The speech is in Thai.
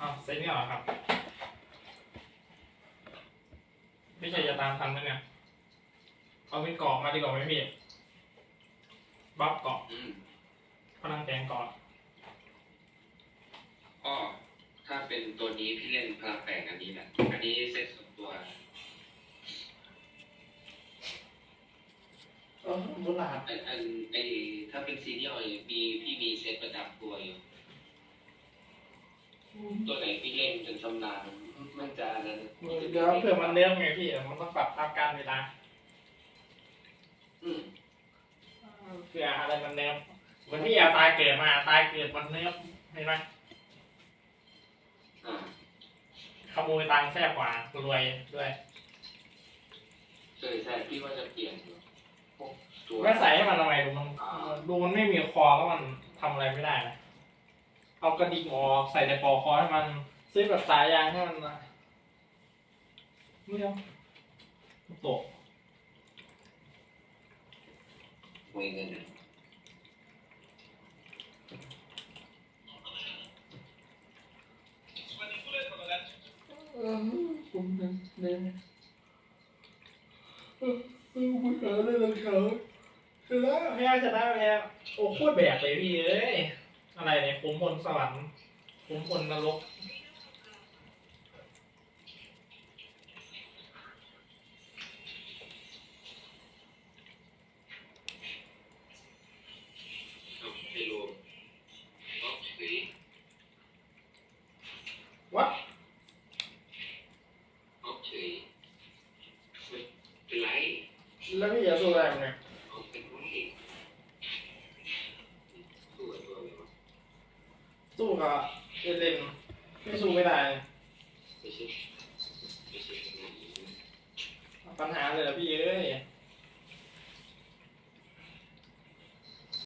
อ้าวเซ็ตเนี่ยเหรอครับพี่ชัยจะตามทันไหมเนี่ยเอาเป็นเกาะมาดีกว่าไหมพี่บัฟเกาะอืมพลังแกงเกาะก็ถ้าเป็นตัวนี้พี่เล่นพลังแปลงอันนี้แหละ อันนี้เซ็ตส่วนตัว เออบุหลาด อันอันไอถ้าเป็นซีเรียลมีพี่มีเซ็ตประจำตัวอยู่ ตัวไหนพี่เล่นจนชำนาญมันจะอันนั้นเดี๋ยวเผื่อมันเริ่มไงพี่มันต้องปรับตามการเวลาอืมเผื่ออะไรมันเนิมเหมือนพี่เอาตายเกิดมาตายเกิดมันเนิมเห็นไหมอ่าขโมยตังค์แซ่บกว่ารวยด้วยใช่ใช่พี่ว่าจะเปลี่ยนอยู่พวกตัวไม่ใส่ให้มันทำไมดูมันดูมันไม่มีคอแล้วมันทำอะไรไม่ได้นะ เอากระดิ่งออกใส่แต่ปอกคอให้มันซื้อแบบสายยางให้มันนะไม่เอาตกมวยเงินอะเออผมเนี่ยเนี่ยเออเออมึงหาได้แล้วเขาชนะแพ้ชนะแพ้โอ้โคตรแบกเลยพี่เอ้ย อะไรเนี่ยขุมพลสวรรค์ขุมพลนรกเอาไม่รู้ก็สีวัดออกเฉยไม่เป็นไรแล้วพี่จะสู้อะไรมันเนี่ย เอาเป็นไว้สู้กับตัวเลยวะ สู้กับเอเลนไม่สู้ไม่ได้ไม่ใช่ไม่ใช่งานนี้ปัญหาเลยเหรอพี่เอ้ย